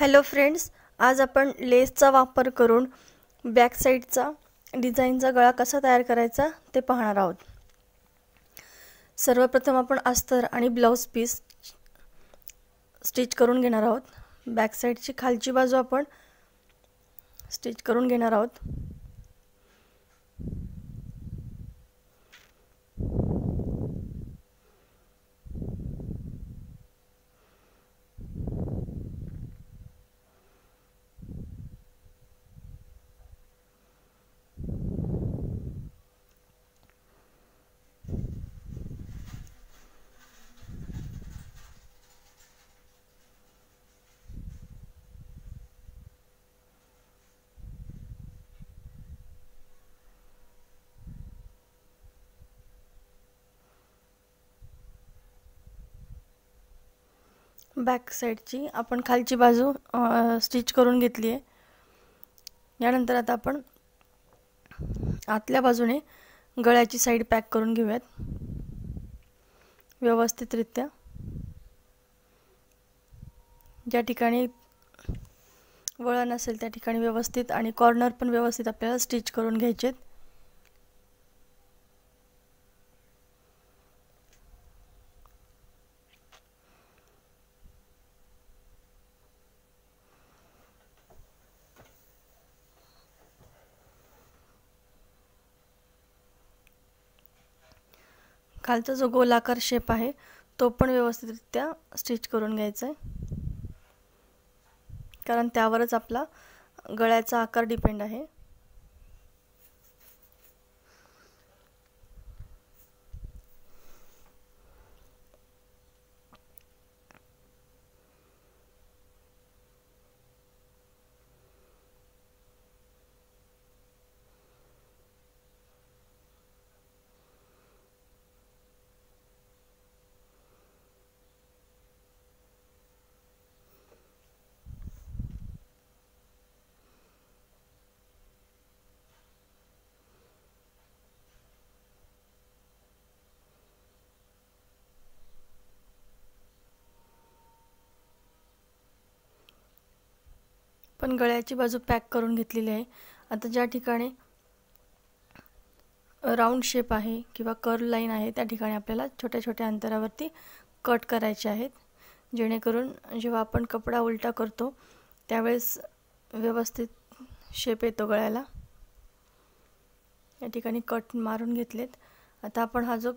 Hello friends आज आपण लेसचा वापर करून बॅक साईडचा डिझाईनचा गळा कसा तयार करायचा ते पाहणार आहोत. सर्वप्रथम आपण अस्तर आणि ब्लाऊज पीस स्टिच करून घेणार आहोत. बॅक साईडची खालची बाजू आपण स्टिच करून घेणार आहोत. बॅक साईडची आपण खालची बाजू स्टिच करून घेतली आहे. यानंतर आता आपण आतल्या बाजूने गळ्याची साईड पॅक करून घेऊयात. व्यवस्थितरित्या. ज्या ठिकाणी वळण असेल त्या ठिकाणी व्यवस्थित आणि कॉर्नर पण व्यवस्थित आपल्याला स्टिच करून घ्यायचे आहेत खालचा जो गोलाकार शेप आहे तो पण व्यवस्थितरित्या स्टिच करून घ्यायचा आहे कारण त्यावरच आपला गळ्याचा आकार डिपेंड आहे. पण गळ्याची बाजू पॅक करून घेतलेली आहे. आता ज्या ठिकाणी राऊंड शेप आहे किंवा कर्ल लाईन आहे त्या ठिकाणी आपल्याला छोट्या छोट्या अंतरावरती कट करायचे आहेत. जेणेकरून जेव्हा आपण कपडा उलटा करतो त्यावेळेस व्यवस्थित शेप येतो गळ्याला. या ठिकाणी कट मारून घेतलेत. आता आपण हा जो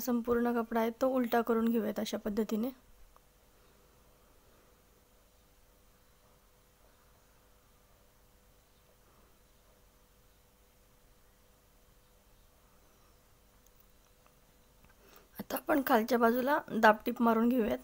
संपूर्ण कपडा आहे तो उलटा करून घेऊयात अशा पद्धतीने आता आपण खालच्या बाजूला दापटीप मारून घेऊयात.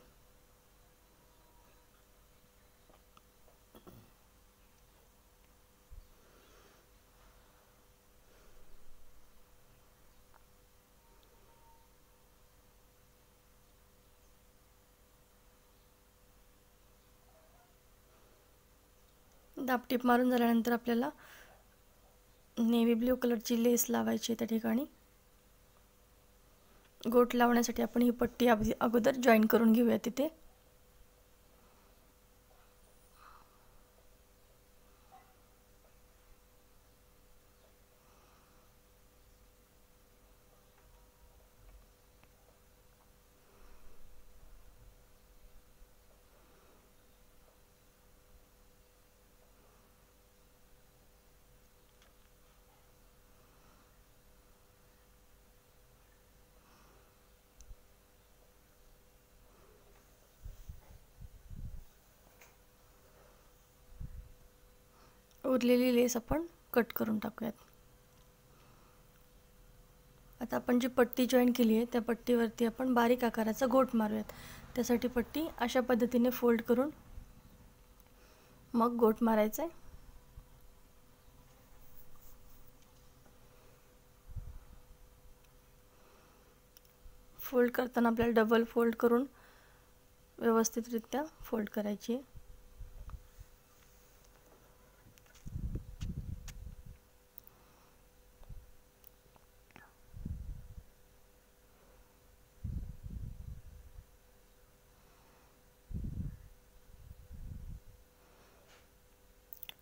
दापटीप मारून झाल्यानंतर आपल्याला नेव्ही ब्ल्यू कलरची लेस लावायची आहे त्या ठिकाणी. गोट लावण्यासाठी आपण ही पट्टी अगोदर जॉईन करून घेऊया तिथे. उरलेली लेस आपण कट करून टाकूयात. आता आपण जी पट्टी जॉईन केली आहे त्या पट्टीवरती आपण बारीक आकाराचा गोट मारूयात. त्यासाठी पट्टी अशा पद्धतीने फोल्ड करून मग गोट मारायचा आहे फोल्ड करताना आपल्याला डबल फोल्ड करून व्यवस्थितरित्या फोल्ड करायची आहे.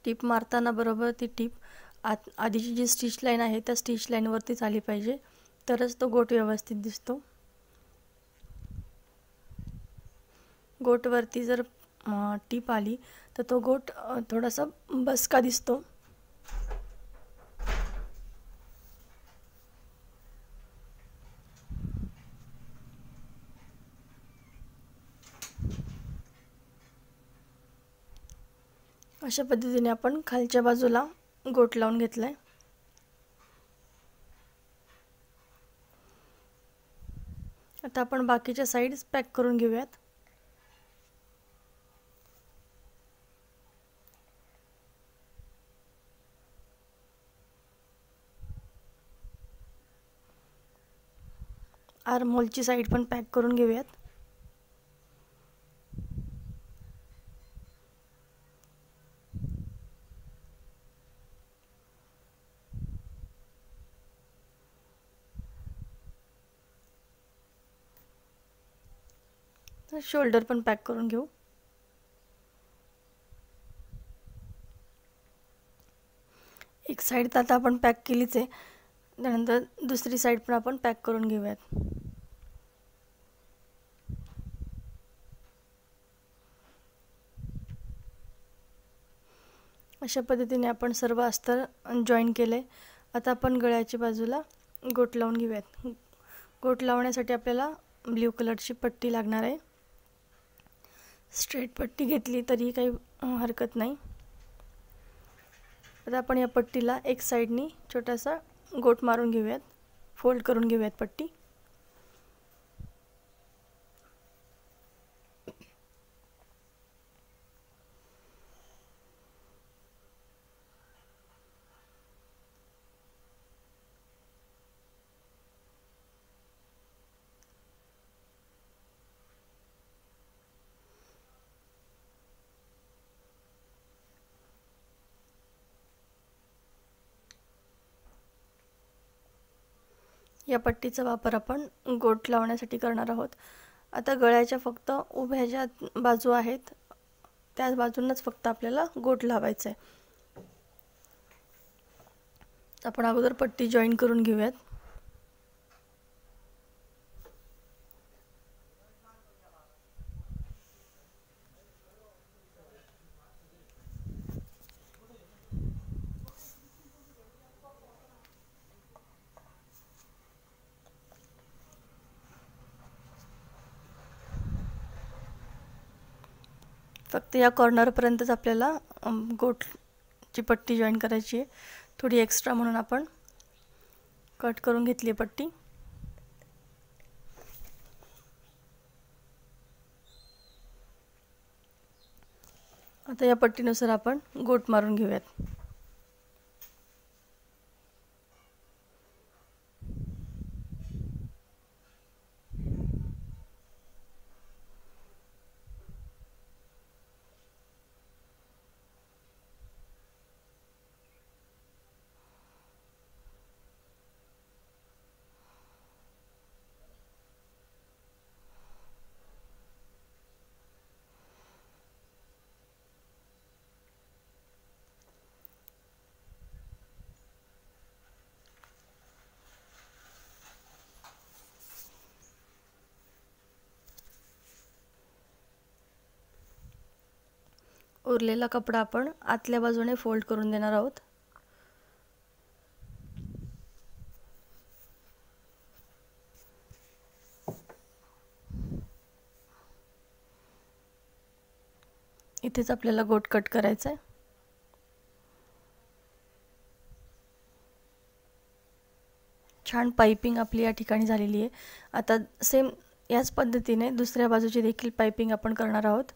टीप मारताना बरोबर ती टीप आत आधीची जी स्टिच लाईन आहे त्या स्टिच लाईनवरतीच आली पाहिजे. तरच तो गोट व्यवस्थित दिसतो. गोटवरती जर टीप आली तर तो गोट थोडासा बसका दिसतो. अशा पद्धतीने आपण खालच्या बाजूला गोट लावून घेतलाय. आता आपण बाकीच्या साईड्स पॅक करून घेऊयात. आरमोलची साईड पण पॅक करून घेऊयात. शोल्डर पण पॅक करून घेऊ. एक साईड तर आता आपण पॅक केलीच आहे. त्यानंतर दुसरी साईड पण आपण पॅक करून घेऊयात. अशा पद्धतीने आपण सर्व अस्तर जॉईन केले. आता आपण गळ्याच्या बाजूला गोट लावून घेऊयात. गोट लावण्यासाठी आपल्याला ब्ल्यू कलरची पट्टी लागणार आहे. स्ट्रेट पट्टी घेतली तरी काही हरकत नाही. आता आपण या पट्टीला एक साईडनी छोटासा गोट मारून घेऊयात. फोल्ड करून घेऊयात पट्टी. या पट्टीचा वापर आपण गोट लावण्यासाठी करणार आहोत. आता गळ्याच्या फक्त उभ्या ज्या बाजू आहेत त्याच बाजूंनाच फक्त आपल्याला गोट लावायचं आहे आपण अगोदर पट्टी जॉईन करून घेऊयात. फक्त या कॉर्नरपर्यंतच आपल्याला गोटची पट्टी जॉईन करायची आहे. थोडी एक्स्ट्रा म्हणून आपण कट करून घेतली आहे पट्टी. आता या पट्टीनुसार आपण गोट मारून घेऊयात. उरलेला कपडा आपण आतल्या बाजूने फोल्ड करून देणार आहोत. इथेच आपल्याला गोट कट करायचा आहे छान पाइपिंग आपली या ठिकाणी झालेली आहे. आता सेम याच पद्धतीने दुसऱ्या बाजूची देखील पाइपिंग आपण करणार आहोत.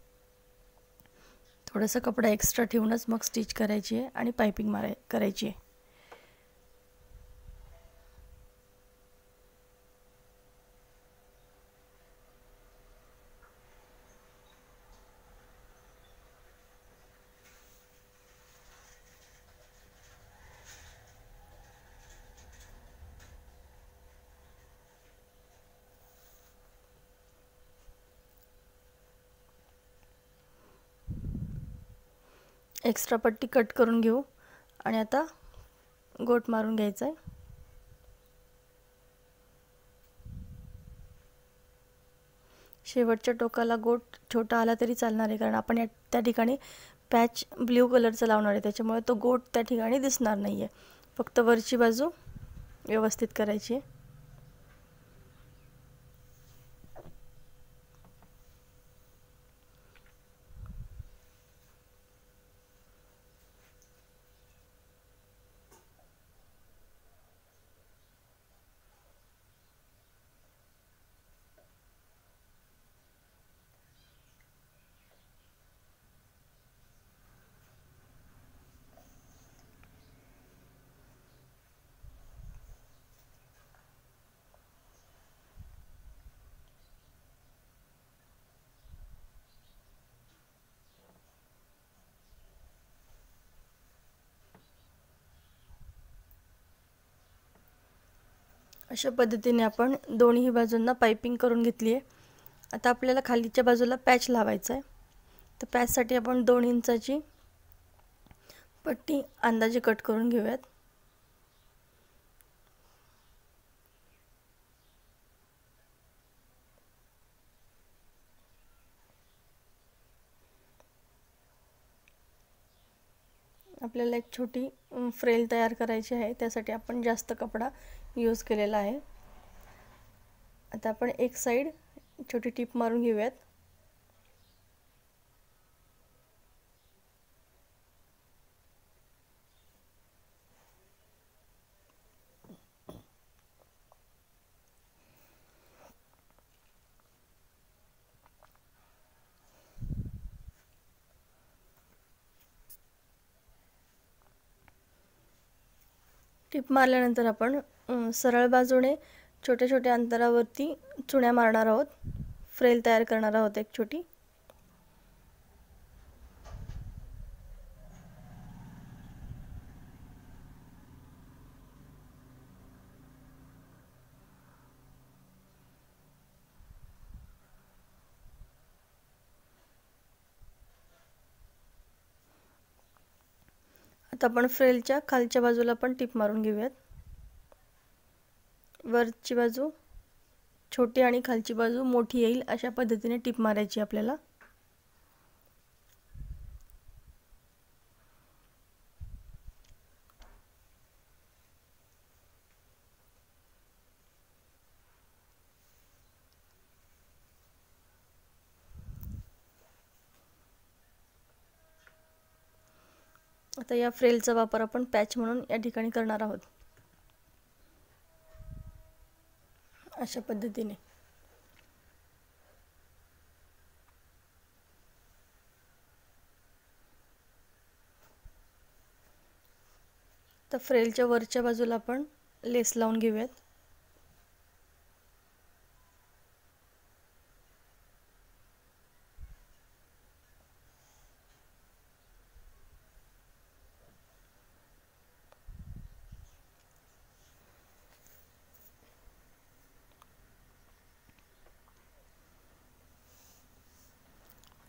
थोडासा कपडा एक्स्ट्रा ठेवूनच मग स्टिच करायची आहे आणि पायपिंग माराय करायची आहे. एक्स्ट्रा पट्टी कट करून घेऊ. आणि आता गोट मारून घ्यायचं आहे शेवटच्या टोकाला गोट छोटा आला तरी चालणार आहे कारण आपण या त्या ठिकाणी पॅच ब्ल्यू कलरचा लावणार आहे. त्याच्यामुळे तो गोट त्या ठिकाणी दिसणार नाही आहे फक्त वरची बाजू व्यवस्थित करायची आहे. अशा पद्धतीने आपण दोन्ही बाजूंना पायपिंग करून घेतली आहे. आता आपल्याला खालीच्या बाजूला पॅच लावायचा आहे. तर पॅचसाठी आपण दोन इंचाची पट्टी अंदाजे कट करून घेऊयात. आपल्याला एक छोटी फ्रेल तयार करायची आहे. त्यासाठी आपण जास्त कपडा यूज केलेला आहे. आता आपण एक साईड छोटी टीप मारून घेऊयात. टिप मारल्यानंतर आपण सरळ बाजूने छोट्या छोट्या अंतरावरती चुण्या मारणार आहोत. फ्रेल तयार करणार आहोत एक छोटी. आता आपण फ्रेलच्या खालच्या बाजूला पण टिप मारून घेऊयात. वरची बाजू छोटी आणि खालची बाजू मोठी येईल अशा पद्धतीने टिप मारायची आपल्याला. आता या फ्रेलचा वापर आपण पॅच म्हणून या ठिकाणी करणार आहोत. अशा पद्धतीने. तर फ्रेलच्या वरच्या बाजूला आपण लेस लावून घेऊयात.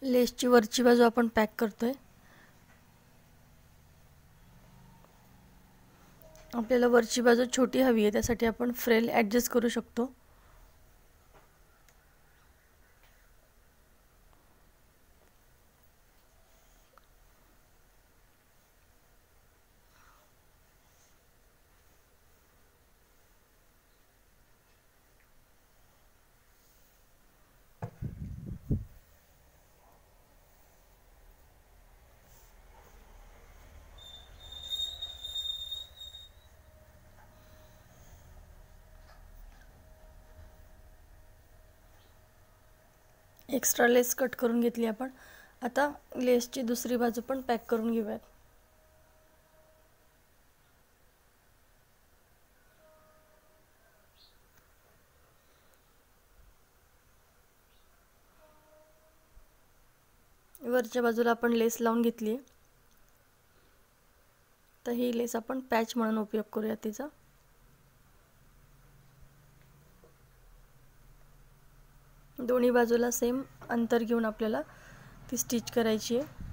लेसची वरची बाजू आपण पॅक करतोय. आपल्याला वरची बाजू छोटी हवी आहे त्यासाठी आपण फ्रेल ॲडजस्ट करू शकतो. एक्स्ट्रा लेस कट करून घेतली आपण. आता लेसची दुसरी बाजू पण पॅक करून घेऊयात. वरच्या बाजूला आपण लेस लावून घेतली. तर ही लेस आपण पॅच म्हणून उपयोग करूया तिचा. दोन्ही बाजूला सेम अंतर घेऊन आपल्याला ती स्टिच करायची आहे.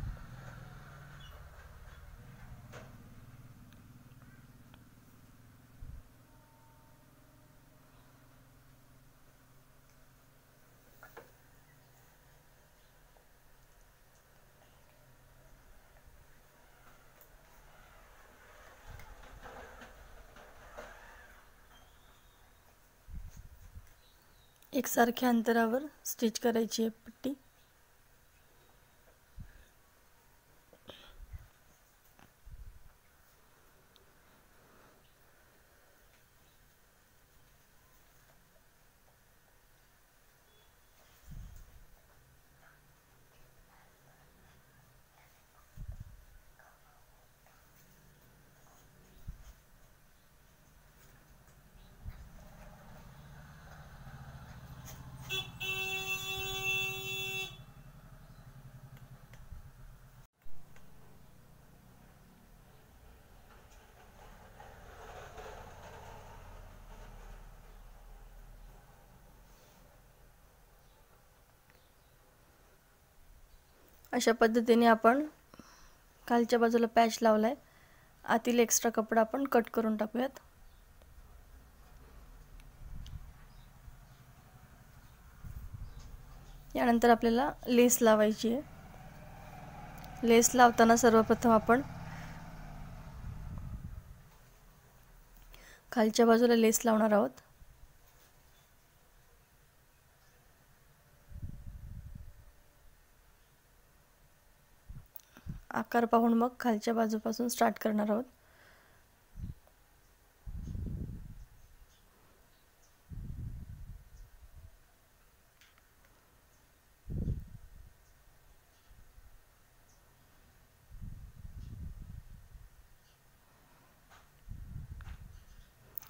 एकसारख्या अंतरावर स्टिच करायची आहे पट्टी. अशा पद्धतीने आपण खालच्या बाजूला पॅच लावला आहे आतील एक्स्ट्रा कपडा आपण कट करून टाकूयात. यानंतर आपल्याला लेस लावायची आहे. लेस लावताना सर्वप्रथम आपण खालच्या बाजूला लेस लावणार आहोत. आकार पाहून मग खालच्या बाजूपासून स्टार्ट करणार आहोत.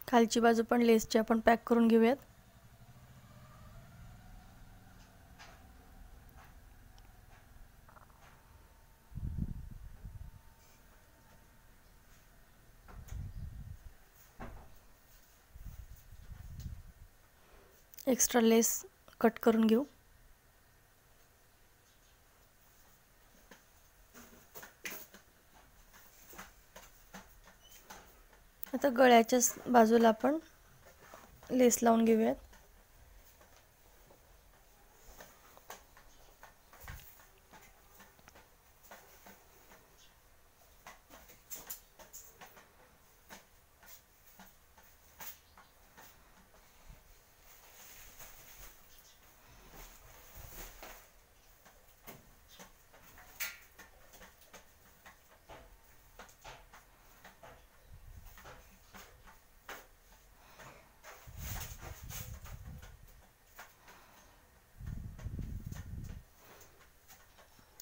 खालची बाजू पण लेसची आपण पॅक करून घेऊयात. एक्स्ट्रा लेस कट करून घेऊ. आता गळ्याच्याच बाजूला आपण लेस लावून घेऊयात.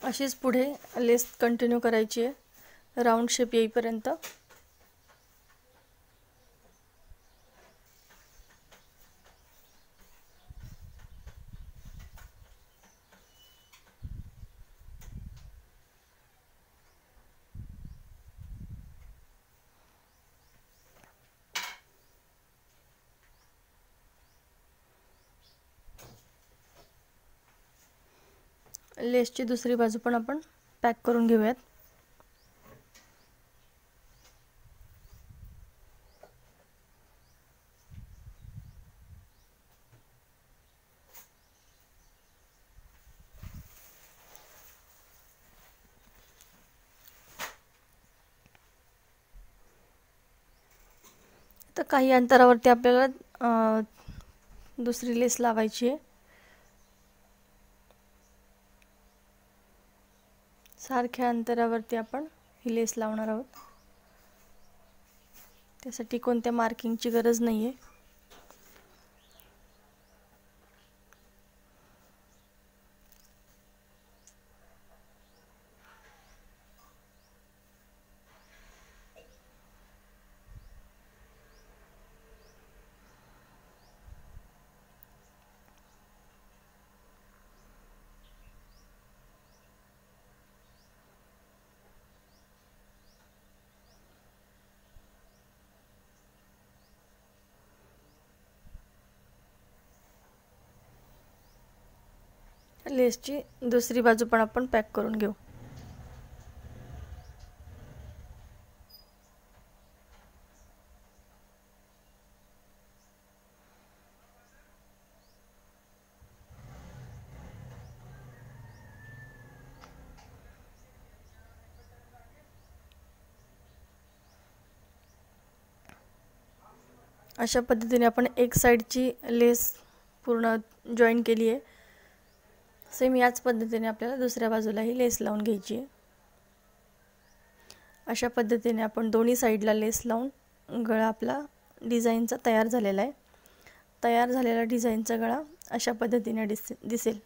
अशीच पुढे लेस कंटिन्यू करायची आहे. राऊंड शेप येईपर्यंत. लेसची दुसरी बाजू पण आपण पॅक करून घेऊयात. तर काही अंतरावरती आपल्याला दुसरी लेस लावायची आहे. सारख्या अंतरावरती आपण ही लेस लावणार आहोत. त्यासाठी कोणत्या मार्किंगची गरज नाही आहे लेसची दुसरी बाजू पण आपण पॅक करून घेऊ. अशा पद्धतीने आपण एक साईडची लेस पूर्ण जॉईन केली आहे. सेम याच पद्धतीने आपल्याला दुसऱ्या बाजूलाही लेस लावून घ्यायची आहे. अशा पद्धतीने आपण दोन्ही साईडला लेस लावून गळा आपला डिझाईनचा तयार झालेला आहे. तयार झालेला डिझाईनचा गळा अशा पद्धतीने दिसे दिसेल.